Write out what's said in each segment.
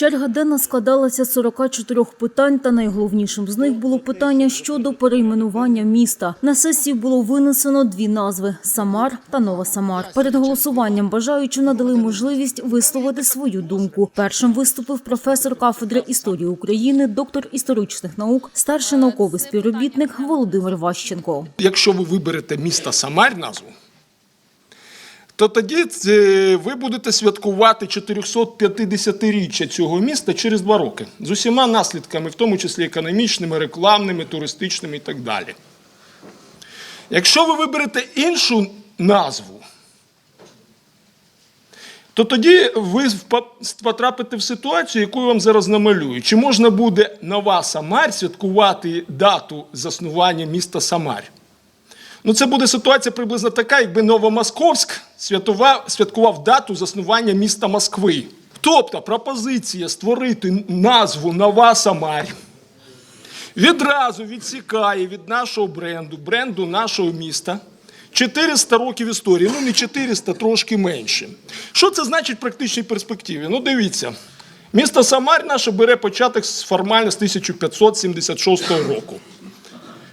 Черга денна складалася з 44 питань, та найголовнішим з них було питання щодо перейменування міста. На сесії було винесено дві назви – Самар та Нова Самар. Перед голосуванням бажаючим надали можливість висловити свою думку. Першим виступив професор кафедри історії України, доктор історичних наук, старший науковий співробітник Володимир Ващенко. Якщо ви виберете міста Самарь назву, то тоді ви будете святкувати 450-річчя цього міста через два роки з усіма наслідками, в тому числі економічними, рекламними, туристичними і так далі. Якщо ви виберете іншу назву, то тоді ви потрапите в ситуацію, яку я вам зараз намалюю. Чи можна буде нова Самарь святкувати дату заснування міста Самарь? Ну, це буде ситуація приблизно така, якби Новомосковськ святував, святкував дату заснування міста Москви. Тобто пропозиція створити назву Нова Самарь відразу відсікає від нашого бренду, бренду нашого міста 400 років історії. Ну, не 400, трошки менше. Що це значить в практичній перспективі? Ну, дивіться. Місто Самар наше бере початок формально з 1576 року.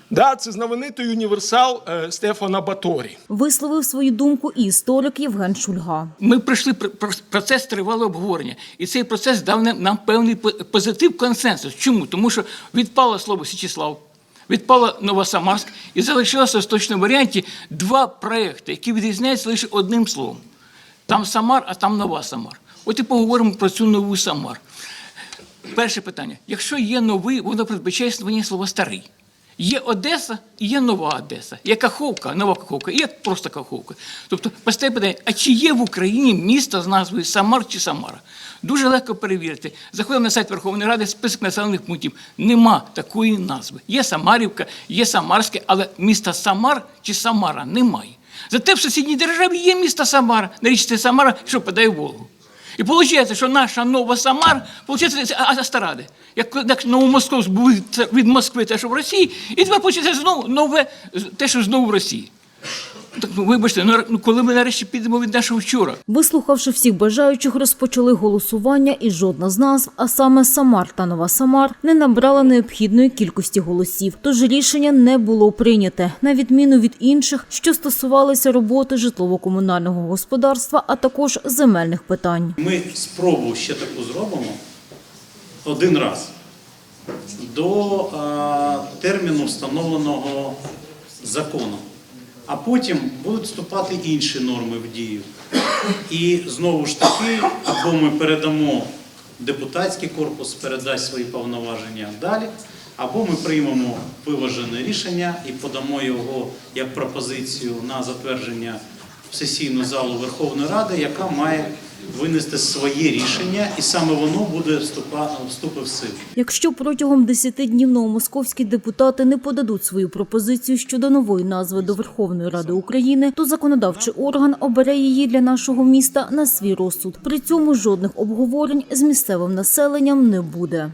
Да, це знаменитий універсал е, Стефана Баторі. Висловив свою думку і історик Євген Шульга. Ми пройшли пр- пр- процес тривалого обговорення, і цей процес дав нам, певний по- позитив консенсус. Чому? Тому що відпало слово Січіслав, відпало Новосамарськ, і залишилося в точному варіанті два проекти, які відрізняються лише одним словом. Там Самар, а там Нова Самар. От і поговоримо про цю нову Самар. Перше питання: якщо є новий, воно передбачає існування слова старий. Є Одеса і є нова Одеса. Є Каховка, нова Каховка, і є просто Каховка. Тобто, постає питання, а чи є в Україні місто з назвою Самар чи Самара? Дуже легко перевірити. Заходимо на сайт Верховної Ради, список населених пунктів. Нема такої назви. Є Самарівка, є Самарське, але міста Самар чи Самара немає. Зате в сусідній державі є місто Самара, на річці Самара, що подає Волгу. І виходить, що наша нова Самар, виходить, а, Астаради. Як, був від, від Москви, те, що в Росії, і тепер виходить знову нове, те, що знову в Росії. Так, ну, вибачте, ну, ну коли ми нарешті підемо від нашого вчора? Вислухавши всіх бажаючих, розпочали голосування, і жодна з назв, а саме Самар та Нова Самар, не набрала необхідної кількості голосів. Тож рішення не було прийняте, на відміну від інших, що стосувалися роботи житлово-комунального господарства, а також земельних питань. Ми спробу ще таку зробимо один раз до а, терміну встановленого законом. А потім будуть вступати інші норми в дію. І знову ж таки, або ми передамо депутатський корпус, передасть свої повноваження далі, або ми приймемо виважене рішення і подамо його як пропозицію на затвердження в сесійну залу Верховної Ради, яка має винести своє рішення, і саме воно буде вступа- в силу. Якщо протягом 10 днів новомосковські депутати не подадуть свою пропозицію щодо нової назви до Верховної Ради України, то законодавчий орган обере її для нашого міста на свій розсуд. При цьому жодних обговорень з місцевим населенням не буде.